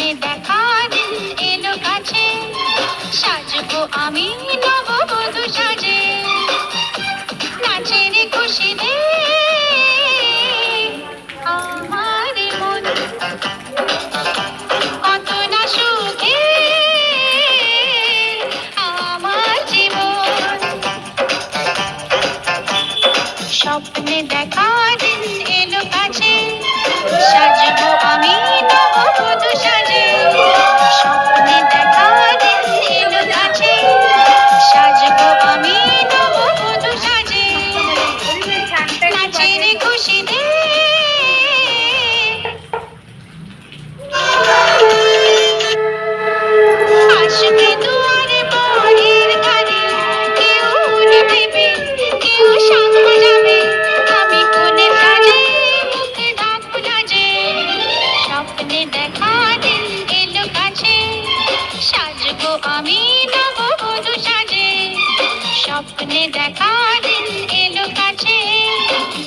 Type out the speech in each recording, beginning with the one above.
দেখা দিন এলো কাছে। সাজবো আমি নববধূ সাজে। নাচের খুশি না স্বপ্নে দেখা দিন এলো কাছে। সাজবো আমি সাজে। Show me that. স্বপ্নে দেখা দিন এলো কাছে।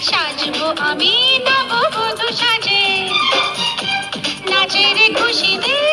সাজবো আমি নব সাজে। নাচের খুশিতে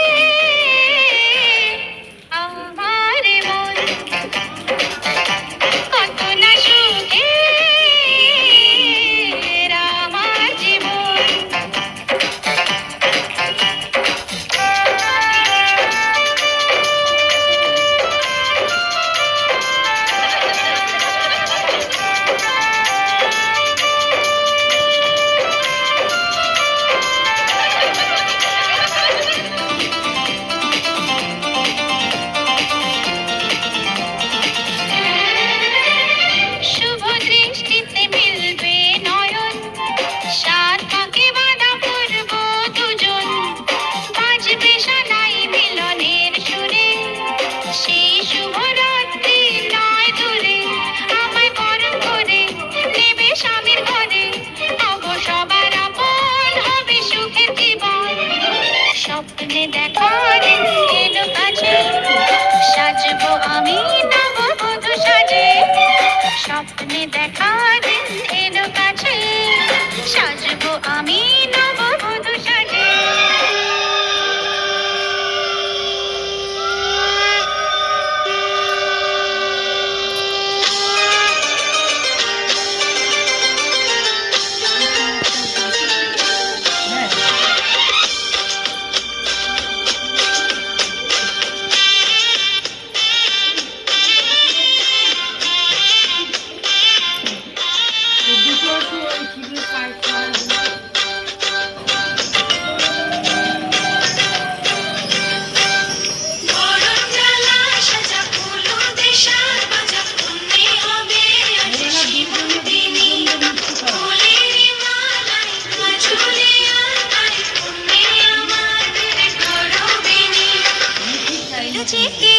চিকে